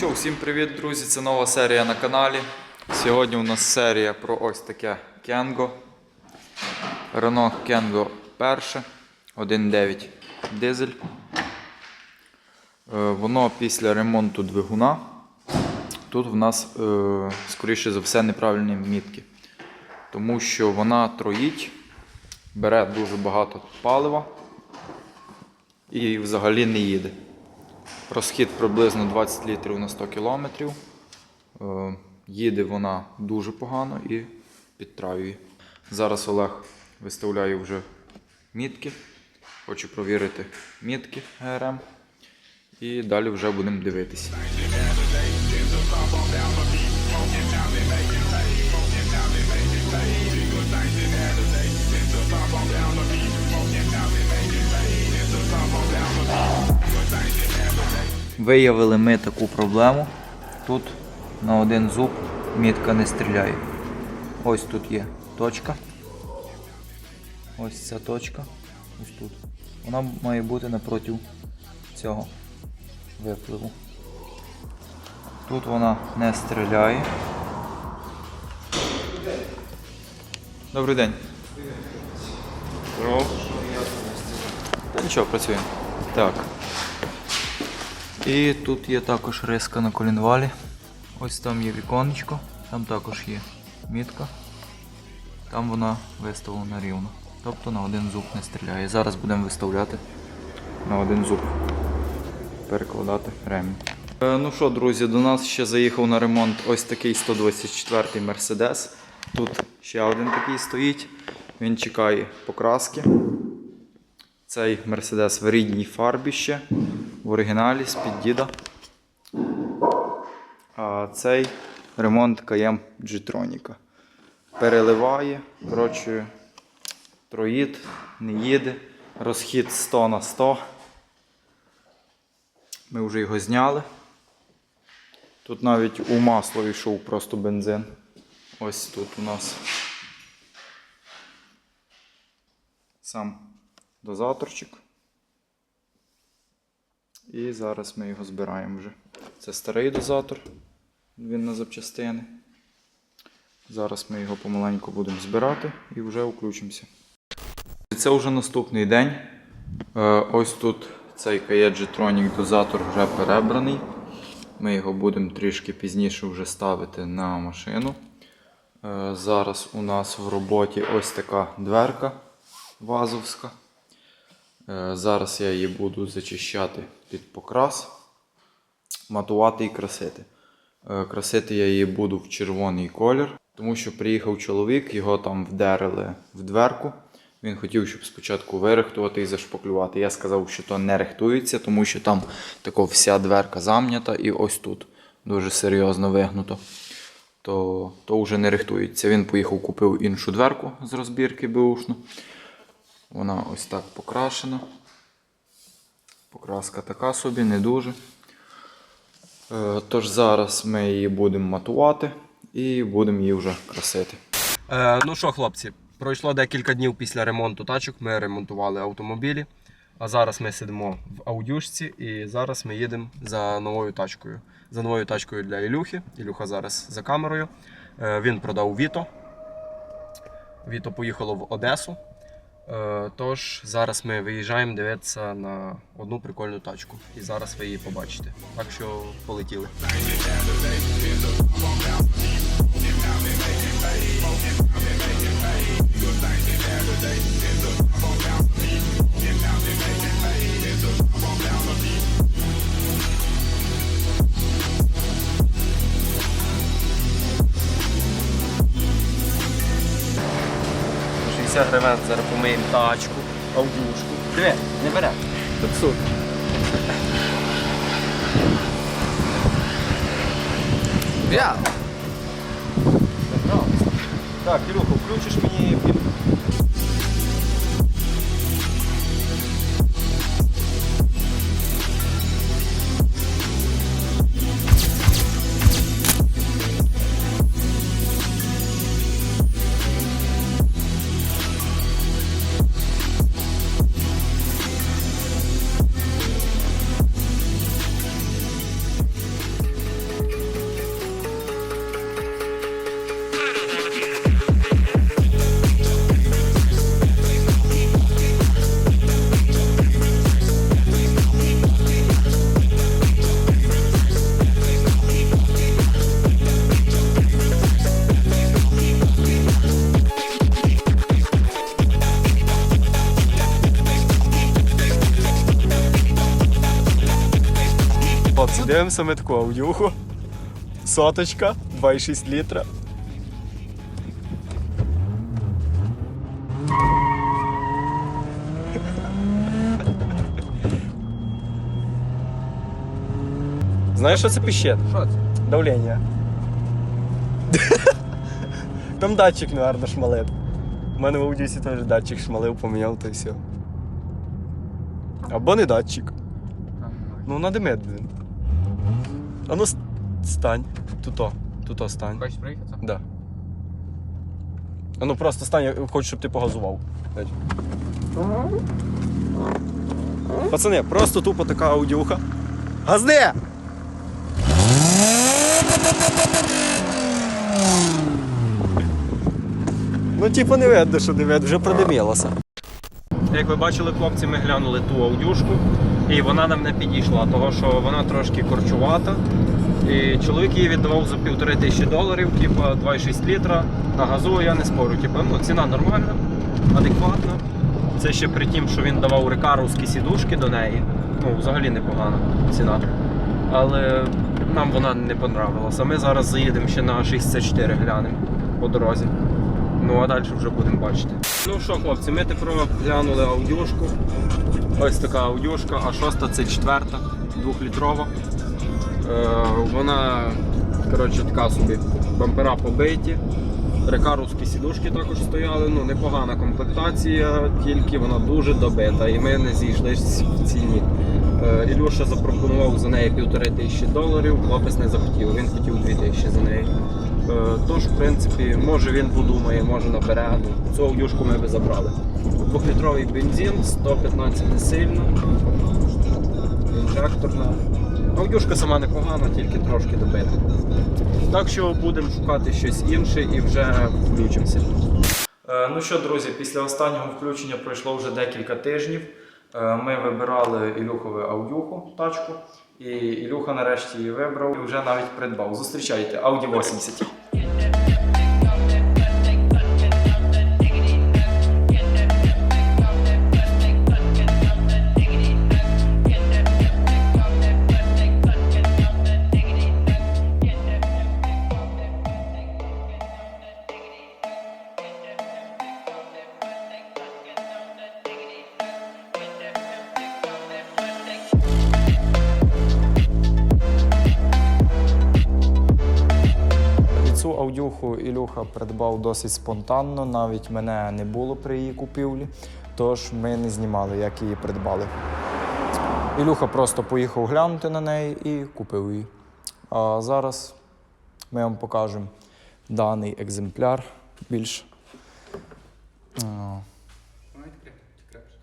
що, всім привіт, друзі! Це нова серія на каналі. Сьогодні у нас серія про ось таке Кенго. Renault Kangoo перше 1.9 дизель. Е, Воно після ремонту двигуна. Тут в нас, е, скоріше за все, неправильні мітки. Тому що вона троїть, бере дуже багато палива і взагалі не їде. Розхід приблизно 20 літрів на 100 кілометрів. Е, Їде вона дуже погано і підтравює. Зараз Олег виставляє вже мітки. Хочу провірити мітки ГРМ. І далі вже будемо дивитися. Виявили ми таку проблему. Тут на один зуб мітка не стріляє. Ось тут є точка. Ось ця точка. Ось тут. Вона має бути напроти цього випливу. Тут вона не стріляє. Добрий день. Здорово. Та нічого, працюємо. Так. І тут є також риска на колінвалі. Ось там є віконечко, там також є мітка. Там вона виставлена рівно. Тобто на один зуб не стріляє. Зараз будемо виставляти на один зуб. Перекладати ремінь. Е, Ну що, друзі, до нас ще заїхав на ремонт ось такий 124-й Mercedes. Тут ще один такий стоїть. Він чекає покраски. Цей Mercedes в рідній фарбі ще, в оригіналі з-під діда. А цей ремонт KM G-Tronic. Переливає, коротше, троїд, не їде, розхід 100 на 100. Ми вже його зняли. Тут навіть у масло йшов просто бензин. Ось тут у нас сам дозаторчик. І зараз ми його збираємо вже. Це старий дозатор, він на запчастини. Зараз ми його помаленьку будемо збирати і вже включимося. Це вже наступний день. Е, Ось тут цей Kayeji дозатор вже перебраний. Ми його будемо трішки пізніше вже ставити на машину. Е, Зараз у нас в роботі ось така дверка вазовська. Е, Зараз я її буду зачищати під покрас, матувати і красити. Е, Красити я її буду в червоний колір, тому що приїхав чоловік, його там вдерили в дверку. Він хотів, щоб спочатку вирихтувати і зашпаклювати. Я сказав, що то не рихтується, тому що там тако вся дверка замнята і ось тут дуже серйозно вигнуто. То, то вже не рихтується. Він поїхав, купив іншу дверку з розбірки беушну. Вона ось так покрашена. Покраска така собі, не дуже. Е, Тож зараз ми її будемо матувати і будемо її вже красити. Е, ну що, хлопці, пройшло декілька днів після ремонту тачок. Ми ремонтували автомобілі. А зараз ми сидимо в аудюшці і зараз ми їдемо за новою тачкою. За новою тачкою для Ілюхи. Ілюха зараз за камерою. Е, він продав Віто. Віто поїхало в Одесу. Е, тож зараз ми виїжджаємо дивитися на одну прикольну тачку. І зараз ви її побачите. Так що полетіли. – 60 гривень зараз помиємо тачку, аудюшку. Диви, не бере. Тут Я. Так, Ілюха, включиш мені дивимося ми таку аудюху. Соточка, 2,6 літра. Знаєш, що це піщет? Що це? Давлення. Там датчик, наверно, шмалив. У мене в аудюсі теж датчик шмалив, поміняв то і все. Або не датчик. Ну, надимет, блін. А ну стань. Туто. Туто стань. Хочеш приїхати? Да. А ну просто стань, я хочу, щоб ти погазував. Дядь. Пацани, просто тупо така аудіуха. Газни! Ну, типу, не видно, що не видно, вже продимілося. Як ви бачили, хлопці, ми глянули ту аудюшку, і вона нам не підійшла, тому що вона трошки корчувата. І чоловік її віддавав за півтори тисячі доларів, типу 2,6 літра. На газу я не спорю. Типу, ну, ціна нормальна, адекватна. Це ще при тім, що він давав рекаровські сідушки до неї. Ну, взагалі непогана ціна. Але нам вона не понравилася. Ми зараз заїдемо ще на 64 глянемо по дорозі. Ну а далі вже будемо бачити. Ну що, хлопці, ми тепер глянули аудюшку. Ось така аудюшка, а шоста це четверта, двохлітрова. Е, вона коротше, така собі бампера побиті. Рекаровські сідушки також стояли, ну непогана комплектація, тільки вона дуже добита і ми не зійшлися в ціні. Е, Ілюша запропонував за неї півтори тисячі доларів, хлопець не захотів, він хотів дві тисячі за неї. Е, Тож, в принципі, може він подумає, може набере. Ну, цю аудюшку ми би забрали. Двохлітровий бензин, 115 не сильно, інжекторна. Аудюшка сама непогана, тільки трошки добита. Так що будемо шукати щось інше і вже включимося. Е, Ну що, друзі, після останнього включення пройшло вже декілька тижнів. Е, Ми вибирали Ілюхове аудюху тачку, і Ілюха нарешті її вибрав і вже навіть придбав. Зустрічайте, Audi 80. Ілюха придбав досить спонтанно, навіть мене не було при її купівлі, тож ми не знімали, як її придбали. Ілюха просто поїхав глянути на неї і купив її. А зараз ми вам покажемо даний екземпляр більш.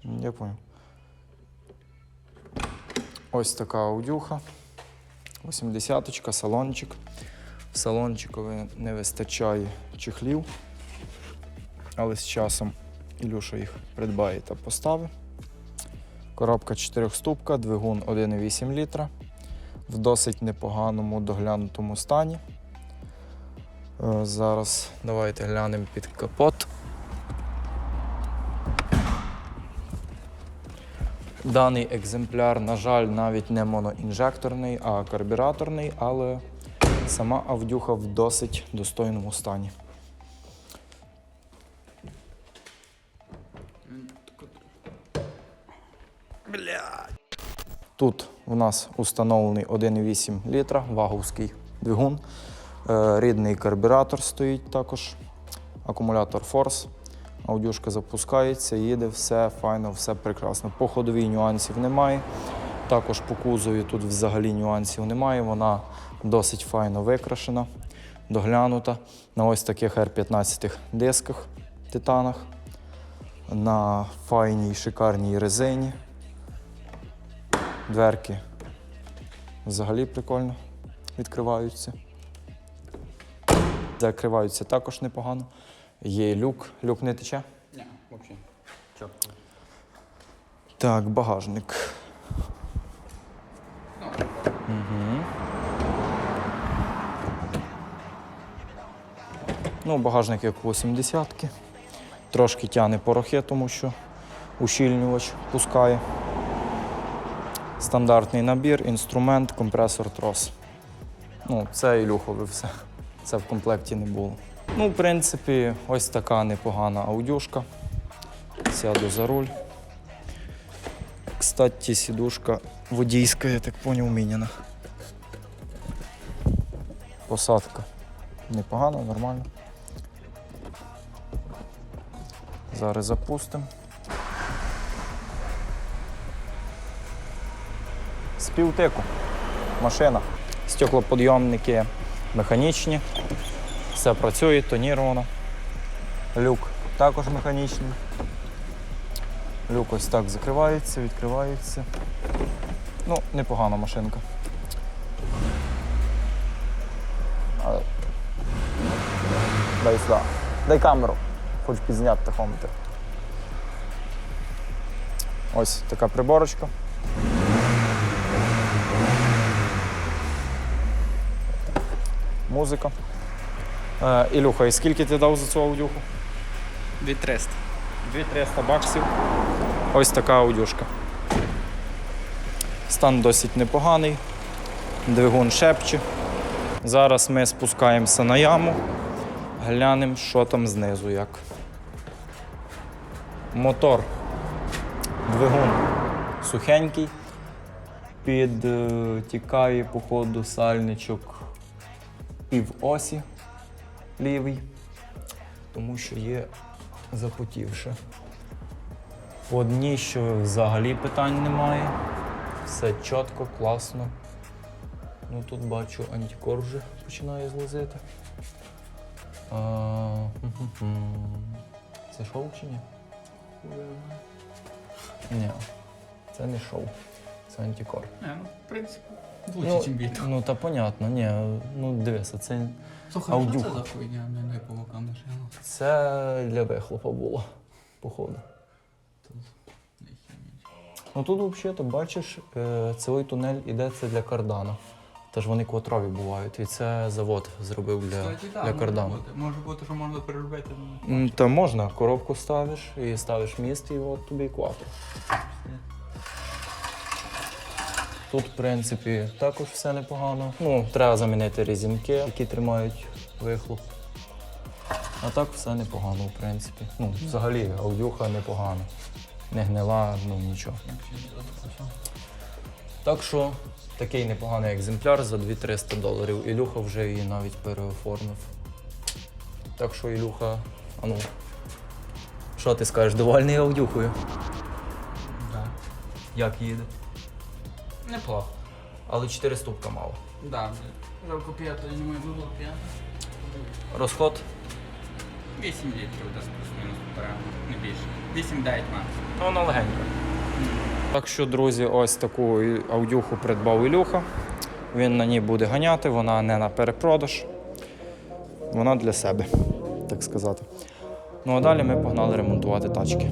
Я понял. Ось така аудюха. 80-ка, салончик. В салончикові не вистачає чехлів, але з часом Ілюша їх придбає та поставить. Коробка 4-ступка, двигун 1,8 літра в досить непоганому доглянутому стані. Е, Зараз давайте глянемо під капот. Даний екземпляр, на жаль, навіть не моноінжекторний, а карбюраторний, але сама авдюха в досить достойному стані. Тут у нас установлений 1,8 літра ваговський двигун. Е, Рідний карбюратор стоїть також, акумулятор Force. Аудюшка запускається, їде, все файно, все прекрасно. По ходовій нюансів немає. Також по кузові тут взагалі нюансів немає. Вона досить файно викрашена, доглянута на ось таких R15 дисках титанах, на файній шикарній резині. Дверки взагалі прикольно відкриваються. Закриваються також непогано. Є люк. Люк не тече? Ні, взагалі. Так, багажник. Ну, багажник як 80-ки. Трошки тягне порохи, тому що ущільнювач пускає. Стандартний набір, інструмент, компресор, трос. Ну, це Ілюхове все. Це в комплекті не було. Ну, в принципі, ось така непогана аудюшка. Сяду за руль. Кстати, сідушка водійська, я так поняв, міняна. Посадка. Непогано, нормально. Зараз запустимо. З півтику. Машина. Стеклоподйомники механічні. Все працює, тоніровано. Люк також механічний. Люк ось так закривається, відкривається. Ну, непогана машинка. Дай сюди. Дай камеру. Хоч підзняти тахометр. Ось така приборочка. Музика. Е, Ілюха, і скільки ти дав за цю аудюху? 2300. 2300 баксів. Ось така аудюшка. Стан досить непоганий. Двигун шепче. Зараз ми спускаємося на яму, глянемо, що там знизу як. Мотор. Двигун сухенький. Підтікає, по ходу сальничок пів осі лівий, тому що є запотівше. По одній, що взагалі питань немає. Все чітко, класно. Ну тут бачу антикор вже починає злазити. А. Це шоу чи ні? Ні. Це не шоу. Це антикор. Не, ну, в принципі, лучше, Ну, чим ну та понятно, ні. Ну дивися, це, Слухай, що це за хуйня? Не, не по бокам машина. це для вихлопа було, походу. Ну тут взагалі, бачиш, е, цілий тунель іде це для кардана. Тож вони квадрові бувають, і це завод зробив для, Кстати, так, для може кардану. бути. Може бути, що можна переробити. ну, М, Та можна, коробку ставиш і ставиш міст, і от тобі екватор. Тут, в принципі, також все непогано. Ну, треба замінити резинки, які тримають вихлоп. А так все непогано, в принципі. Ну, взагалі, аудюха непогана. Не гнила, ну нічого. взагалі не розпочав. Так що такий непоганий екземпляр за 2300 доларів. Ілюха вже її навіть переоформив. Так що, Ілюха, а ну. Що ти скажеш, довольний аудюхою? Да. Як їде? Неплохо. Але 4 ступка мало. Да, блядь. Жалко п'ята, я не маю було п'ята. Розход 8 літрів десь плюс-мінус попередньо, не більше. 8-9 максимум. Ну, вона легенька. Так що, друзі, ось таку аудюху придбав Ілюха. Він на ній буде ганяти, вона не на перепродаж. Вона для себе, так сказати. Ну а далі ми погнали ремонтувати тачки.